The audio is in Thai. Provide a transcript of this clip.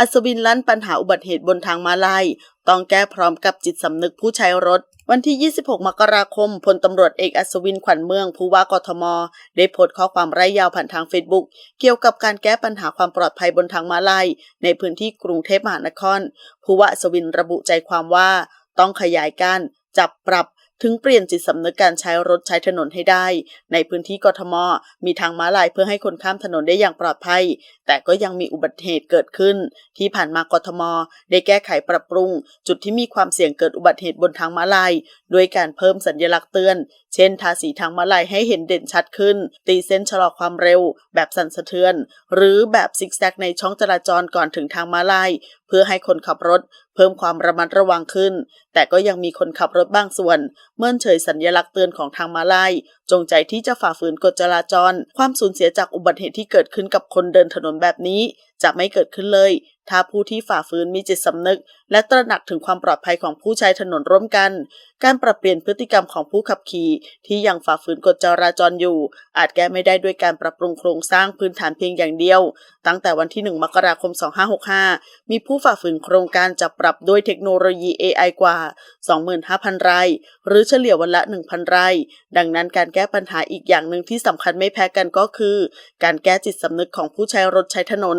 อัศวินลั่นปัญหาอุบัติเหตุบนทางมาลาย ต้องแก้พร้อมกับจิตสำนึกผู้ใช้รถ วันที่ 26 มกราคม พลตำรวจเอกอัศวินขวัญเมือง ผู้ว่ากทม ได้โพสต์ข้อความไร้ยาวผ่านทางเฟซบุ๊กเกี่ยวกับการแก้ปัญหาความปลอดภัยบนทางมาลาย ในพื้นที่กรุงเทพมหานคร ผู้ว่าอัศวินระบุใจความว่า ต้องขยายการจับปรับ ถึงเปลี่ยนจิตสำนึกการใช้รถใช้ถนนให้ได้ ในพื้นที่กทม มีทางม้าลายเพื่อให้คนข้ามถนนได้อย่างปลอดภัย แต่ก็ยังมีอุบัติเหตุเกิดขึ้น ที่ผ่านมากทม ได้แก้ไขปรับปรุง จุดที่มีความเสี่ยงเกิดอุบัติเหตุบนทางม้าลาย ด้วยการเพิ่มสัญลักษณ์เตือน เช่น ทาสีทางมาลายให้เห็นเด่นชัดขึ้น ตีเส้นชะลอความเร็ว แบบสั่นสะเทือน หรือแบบซิกแซกในช่องจราจรก่อนถึงทางมาลาย เพื่อให้คนขับรถ เพิ่มความระมัดระวังขึ้น แต่ก็ยังมีคนขับรถบางส่วน เมื่อเฉยสัญลักษณ์เตือนของทางมาลาย จงใจที่จะฝ่าฝืนกฎจราจร ความสูญเสียจากอุบัติเหตุที่เกิดขึ้นกับคนเดินถนนแบบนี้ จะไม่เกิดขึ้นเลย ถ้าผู้ที่ฝ่าฝืนมีจิตสำนึก และตระหนักถึงความปลอดภัยของผู้ใช้ถนนร่วมกัน การปรับเปลี่ยนพฤติกรรมของผู้ขับขี่ ที่ยังฝ่าฝืนกฎจราจรอยู่ อาจแก้ไม่ได้ด้วยการปรับปรุงโครงสร้างพื้นฐานเพียงอย่างเดียว ตั้งแต่วันที่ 1 มกราคม 2565 มีผู้ฝ่าฝืนโครงการจะปรับด้วยเทคโนโลยี AI กว่า 25,000 ราย หรือเฉลี่ยวันละ 1,000 ราย ดังนั้นการแก้ปัญหาอีกอย่างหนึ่งที่สำคัญไม่แพ้กันก็คือ การแก้จิตสำนึกของผู้ใช้รถใช้ถนน